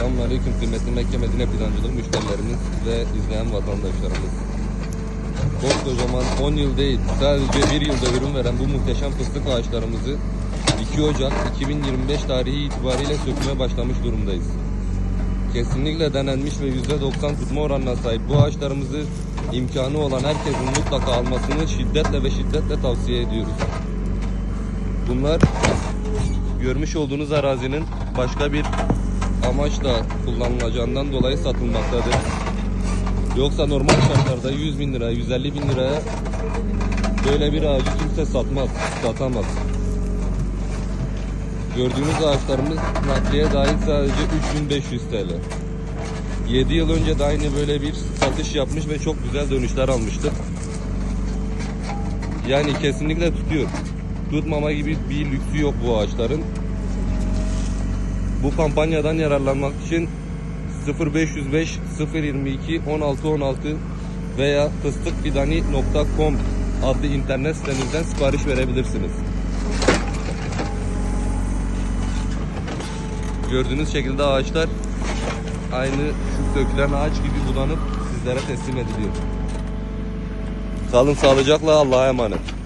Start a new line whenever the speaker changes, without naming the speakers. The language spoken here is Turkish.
Selamünaleyküm kıymetli Mekke Medine plancılık müşterilerimiz ve izleyen vatandaşlarımız. Koskocaman 10 yıl değil sadece 1 yılda ürün veren bu muhteşem fıstık ağaçlarımızı 2 Ocak 2025 tarihi itibariyle söküme başlamış durumdayız. Kesinlikle denenmiş ve %90 tutma oranına sahip bu ağaçlarımızı imkanı olan herkesin mutlaka almasını şiddetle ve şiddetle tavsiye ediyoruz. Bunlar görmüş olduğunuz arazinin başka bir amaçla kullanılacağından dolayı satılmaktadır. Yoksa normal şartlarda 100 bin lira, 150 bin liraya böyle bir ağacı kimse satmaz, satamaz. Gördüğünüz ağaçlarımız nakliye dahil sadece 3500 TL. 7 yıl önce de aynı böyle bir satış yapmış ve çok güzel dönüşler almıştık. Yani kesinlikle tutuyor. Tutmama gibi bir lüksü yok bu ağaçların. Bu kampanyadan yararlanmak için 0505 022 1616 veya fıstıkfidani.com adlı internet sitemizden sipariş verebilirsiniz. Gördüğünüz şekilde ağaçlar aynı şu dökülen ağaç gibi budanıp sizlere teslim ediliyor. Kalın sağlıcakla Allah'a emanet.